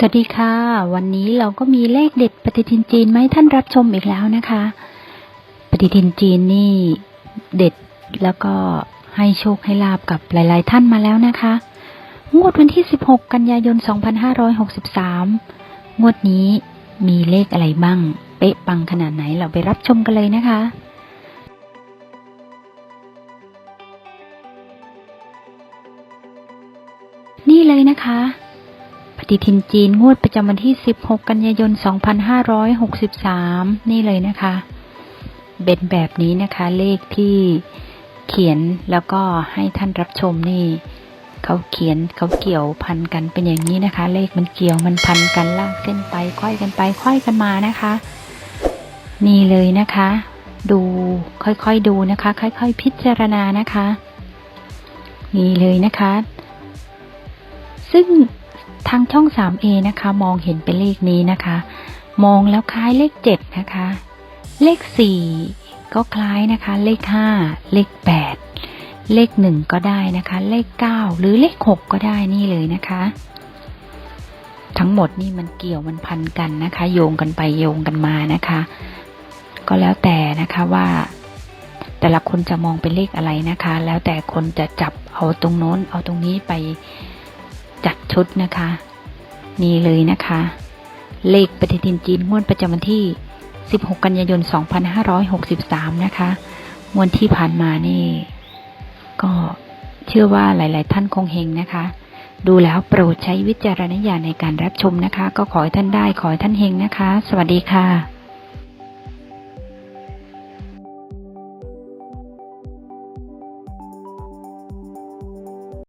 สวัสดีค่ะ วันนี้เราก็มีเลขเด็ดปฏิทินจีนมาให้ท่านรับชมอีกแล้วนะคะ ปฏิทินจีนนี่เด็ดแล้วก็ให้โชคให้ลาบกับหลาย ๆ ท่านมาแล้วนะคะงวดวันที่ 16 กันยายน 2563 งวดนี้มีเลขอะไรบ้าง เป๊ะปังขนาดไหนเราไปรับชมกันเลยนะคะนี่เลยนะคะ ปฏิทินจีนงวดประจำวันที่ 16 กันยายน 2563 นี่เลยนะคะ เป็นแบบนี้นะคะเลขที่เขียนแล้วก็ให้ท่านรับชมนี่ เขาเขียนเขาเกี่ยวพันกันเป็นอย่างนี้นะคะ เลขมันเกี่ยวมันพันกันลากเส้นไปค่อยกันไป ค่อยกันมานะคะ นี่เลยนะคะ ดูค่อยๆดูนะคะ ค่อย ๆ พิจารณานะคะ นี่เลยนะคะ ซึ่ง ทางช่อง 3A นะคะ มองเห็นเป็นเลขนี้นะคะ มองแล้วคล้ายเลข 7 นะคะ เลข 4 ก็คล้ายนะคะ เลข 5 เลข 8 เลข 1 ก็ได้นะคะ เลข 9 หรือเลข 6 ก็ได้นี่เลยนะคะ ทั้งหมดนี่มันเกี่ยวมันพันกันนะคะ โยงกันไปโยงกันมานะคะ ก็แล้วแต่นะคะว่าแต่ละคนจะมองเป็นเลขอะไรนะคะ แล้วแต่คนจะจับเอาตรงโน้นเอาตรงนี้ไป จัดชุดนะคะ นี่เลยนะคะ เลขปฏิทินจีนงวดประจำวันที่ 16 กันยายน 2563 นะคะงวดที่ผ่านมานี่ ก็เชื่อว่าหลาย ๆ ท่านคงเฮงนะคะ ดูแล้วโปรดใช้วิจารณญาณในการรับชมนะคะ ก็ขอให้ท่านได้ขอให้ท่านเฮงนะคะ สวัสดีค่ะ